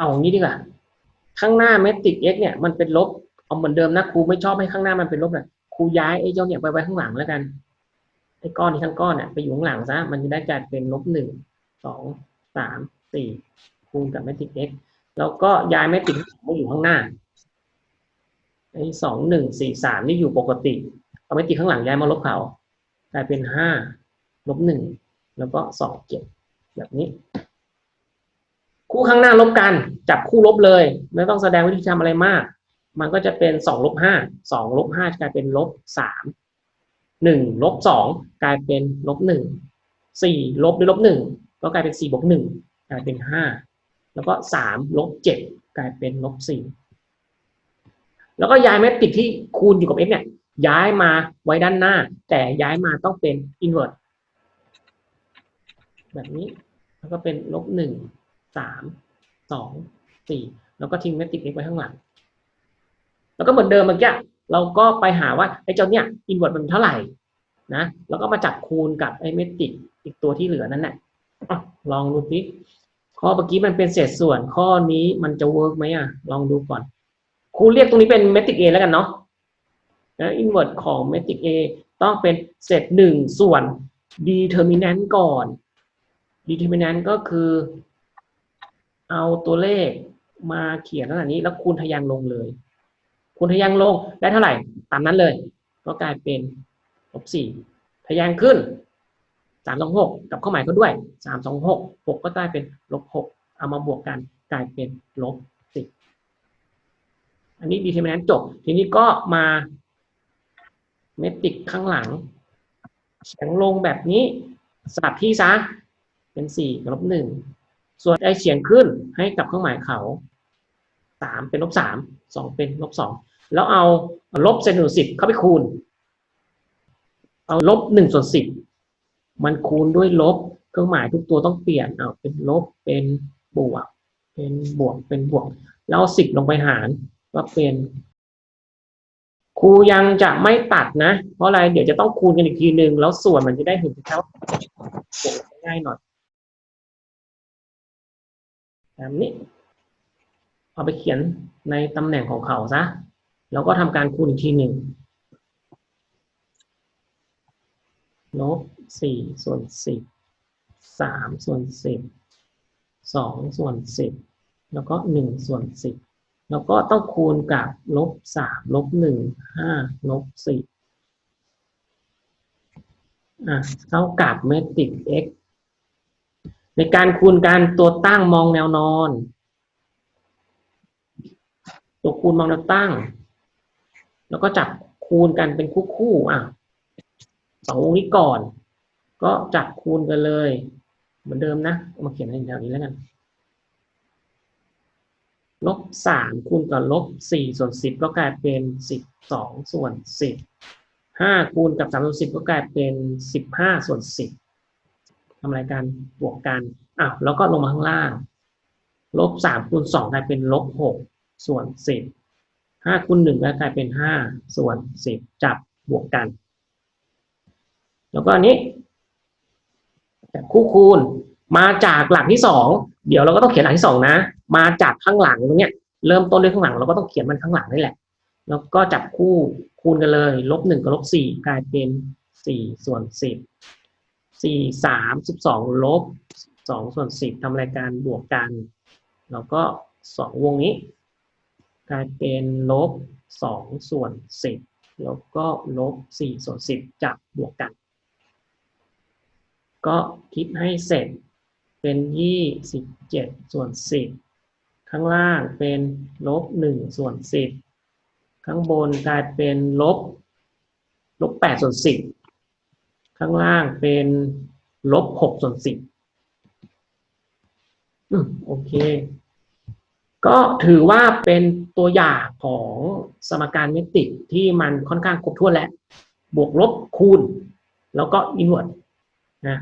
เอางี้ดีกว่าข้างหน้าเมตริก x เนี่ยมันเป็นลบเอาเหมือนเดิมนะครูไม่ชอบให้ข้างหน้ามันเป็นลบเลยครูย้ายไอ้เจ้าเนี่ยไปไว้ข้างหลังแล้วกันไอ้ก้อนที่ทั้งก้อนเนี่ยไปอยู่ข้างหลังซะมันจะได้กลายเป็นลบหนึ่งสองสามสี่คูณกับเมตริก x แล้วก็ย้ายเมตริกมาอยู่ข้างหน้าไอ้สองหนึ่งสี่สามนี่อยู่ปกติ เอาเมตริกข้างหลังย้ายมาลบเขากลายเป็นห้าลบหนึ่งแล้วก็สองเจ็ดแบบนี้ คู่ข้างหน้าลบกัน จับคู่ลบเลย ไม่ต้องแสดงวิธีทำอะไรมาก มันก็จะเป็นสองลบห้าสองลบห้ากลายเป็นลบสามหนึ่งลบสองกลายเป็นลบหนึ่งสี่ลบด้วยลบหนึ่งก็กลายเป็นสี่บวกหนึ่งกลายเป็นห้าแล้วก็สามลบเจ็ดกลายเป็นลบสี่แล้วก็ย้ายเมตริกที่คูณอยู่กับ x เนี่ย ย้ายมาไว้ด้านหน้า แต่ย้ายมาต้องเป็น invert แบบนี้ แล้วก็เป็นลบหนึ่ง สามสองสี่แล้วก็ทิ้งเมตริก x ไว้ข้างหลัง แล้วก็เหมือนเดิมเมื่อกี้เราก็ไปหาว่าไอ้เจ้าเนี่ยอินเวอร์มันเท่าไหร่นะแล้วก็มาจับคูณกับไอ้เมตริกอีกตัวที่เหลือนั่นแหละลองดูสิข้อเมื่อกี้มันเป็นเศษส่วนข้อนี้มันจะเวิร์กไหมอะ ลองดูก่อนครูเรียกตรงนี้เป็นเมตริก A แล้วกันเนาะนะอินเวอร์ของเมตริก A ต้องเป็นเศษหนึ่งส่วน determinant ก่อน determinant ก็คือ เอาตัวเลขมาเขียนขนาดนี้ แล้วคูณทะยานลงเลย คูณทะยานลงได้เท่าไหร่ตามนั้นเลย ก็กลายเป็นลบสี่ทะยานขึ้นสามสองหกกับข้อหมายเขาด้วยสามสองหกหกก็กลายเป็นลบหกเอามาบวกกันกลายเป็นลบสิบอันนี้ดีเทอร์มินนจบ ทีนี้ก็มาเมตริกข้างหลังเฉียงลงแบบนี้สลับที่ซะเป็นสี่กับลบหนึ่ง ส่วนไอเฉียงขึ้นให้กับเครื่องหมายเขาสามเป็นลบสามสองเป็นลบสองแล้วเอาลบเศษหนึ่งสิบเข้าไปคูณ เอาลบหนึ่งส่วนสิบมันคูณด้วยลบเครื่องหมายทุกตัวต้องเปลี่ยนเอาเป็นลบเป็นบวก เป็นบวกเป็นบวก แล้วสิบลงไปหารก็เป็นครูยังจะไม่ตัดนะ เพราะอะไรเดี๋ยวจะต้องคูณกันอีกทีหนึ่งแล้วส่วนมันจะได้เห็นชัดง่ายหน่อย แบบนี้ เอาไปเขียนในตำแหน่งของเขาซะ แล้วก็ทำการคูณอีกทีหนึ่งลบสี่ส่วนสิบสามส่วนสิบสองส่วนสิบแล้วก็หนึ่งส่วนสิบแล้วก็ต้องคูณกับลบสามลบหนึ่งห้าลบสี่อะเท่ากับเมตริก x ในการคูณการตัวตั้งมองแนวนอน ตัวคูณมองแนวตั้ง แล้วก็จับคูณกันเป็นคู่คู่ๆอะสองวงนี้ก่อน ก็จับคูณกันเลย เหมือนเดิมนะมาเขียนในแถวนี้แล้วกันลบสามคูณกับลบสี่ส่วนสิบก็กลายเป็นสิบสองส่วนสิบห้าคูณกับสามส่วนสิบก็กลายเป็นสิบห้าส่วนสิบ ทำอะไรกันบวกกันอ้าวแล้วก็ลงมาข้างล่าง ลบสามคูณสองกลายเป็นลบหกส่วนสิบห้าคูณหนึ่งก็กลายเป็นห้าส่วนสิบจับบวกกัน แล้วก็อันนี้แบบคู่คูณมาจากหลักที่สองเดี๋ยวเราก็ต้องเขียนหลักที่สองนะ มาจากข้างหลังตรงเนี้ยเริ่มต้นด้วยข้างหลังเราก็ต้องเขียนมันข้างหลังนี่แหละ แล้วก็จับคู่คูณกันเลยลบหนึ่งกับลบสี่กลายเป็นสี่ส่วนสิบ สี่สามสิบสองลบสองส่วนสิบทำรายการบวกกัน แล้วก็สองวงนี้ กลายเป็นลบสองส่วนสิบแล้วก็ลบสี่ส่วนสิบจับบวกกัน ก็คิดให้เสร็จเป็นยี่สิบเจ็ดส่วนสิบข้างล่างเป็นลบหนึ่งส่วนสิบข้างบนกลายเป็นลบลบแปดส่วนสิบ ข้างล่างเป็นลบหกส่วนสิบโอเค ก็ถือว่าเป็นตัวอย่างของสมการเมตริกที่มันค่อนข้างครบถ้วนแล้ว บวกลบคูณ แล้วก็อินเวอร์นะ